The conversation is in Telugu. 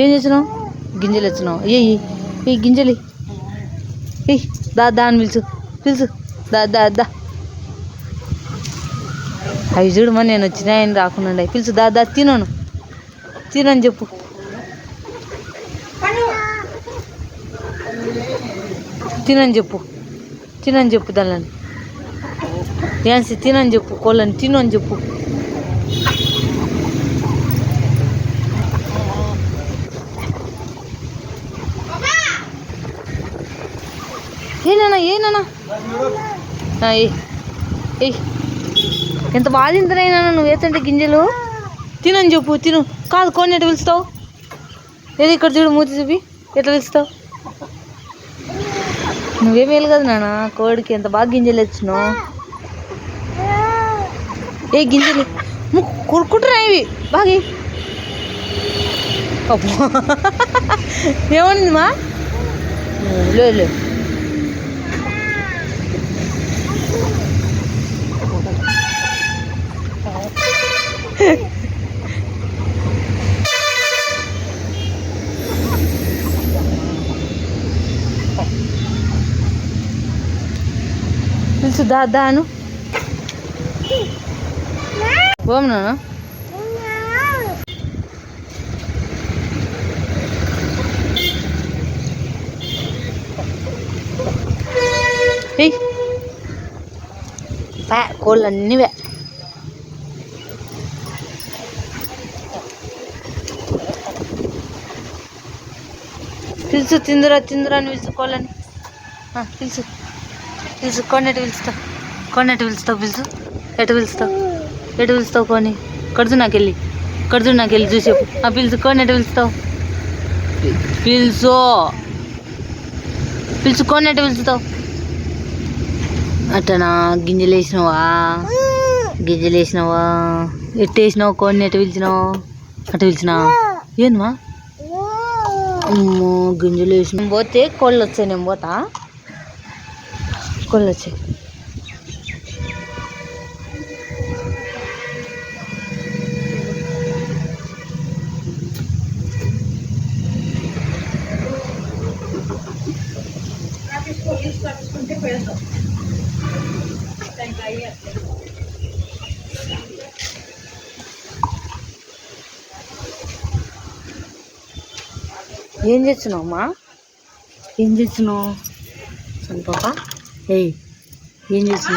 ఏం చేసినావు గింజలు వచ్చినావు ఏ ఏ గింజలి. ఏ దా దాన్ని పిలుచు పిలుచు. దా దా దా. అవి చూడమని నేను వచ్చినా ఆయన రాకుండా పిలుచు దా దా తినను తినని చెప్పు. తినని చెప్పు. తినని చెప్పు దాన్ని డ్యాన్స్ తినని చెప్పు కోళ్ళని తిను అని చెప్పు. ఏనా ఏనా ఏ ఎంత బాగా నువ్వు? వేస్తుంటే గింజలు? తినని చెప్పు తిను. కాదు కొన్ని ఎట్లా పిలుస్తావు? ఏది ఇక్కడ చూడు మూతి చూపి. ఎట్లా పిలుస్తావు? నువ్వేం మేలు కదా నాన్న కోడికి ఎంత బాగా గింజలు వచ్చినావు ఏ గింజలు? కొరుకుంటున్నాయి ఇవి? బాగా ఇయ్యి. అబ్బో. ఏమనింది మా? లేదు లేదు పిలుచు దా ఓం నాన్న. పా కోళ్ళు వే. పిలుచు తిందురా తిందురా అని పిలుచు కోళ్ళని. ఆ, పిలుచు పిలుచు కొన్నెటు పిలుస్తావు? కొన్నెటు పిలుస్తావు పిలుచు ఎటు పిలుస్తావు? ఎటు పిలుస్తావు కొని కడుచు నాకు వెళ్ళి. కడుచు నాకు వెళ్ళి చూసి ఆ పిలుచు కొన్నెటు పిలుస్తావు? పి- పిలుచు పిలుచు పిలుచుతావు పిలుస్తావు? అట్టనా? గింజలు వేసినావా? గింజలు వేసినావా? ఎట్టు వేసినావు? కొన్ని ఎటు పిలిచినావు? అటు పిలిచినావా ఏందమ్మా అమ్మో గింజలు వేసిన పోతే కోళ్ళు వచ్చాయి నేను పోతా. కోళ్ళు వచ్చాయి. ఏం చేస్తున్నావు అమ్మా? ఏం చేస్తున్నావు? పాప ఏయ్ 哎你你吃。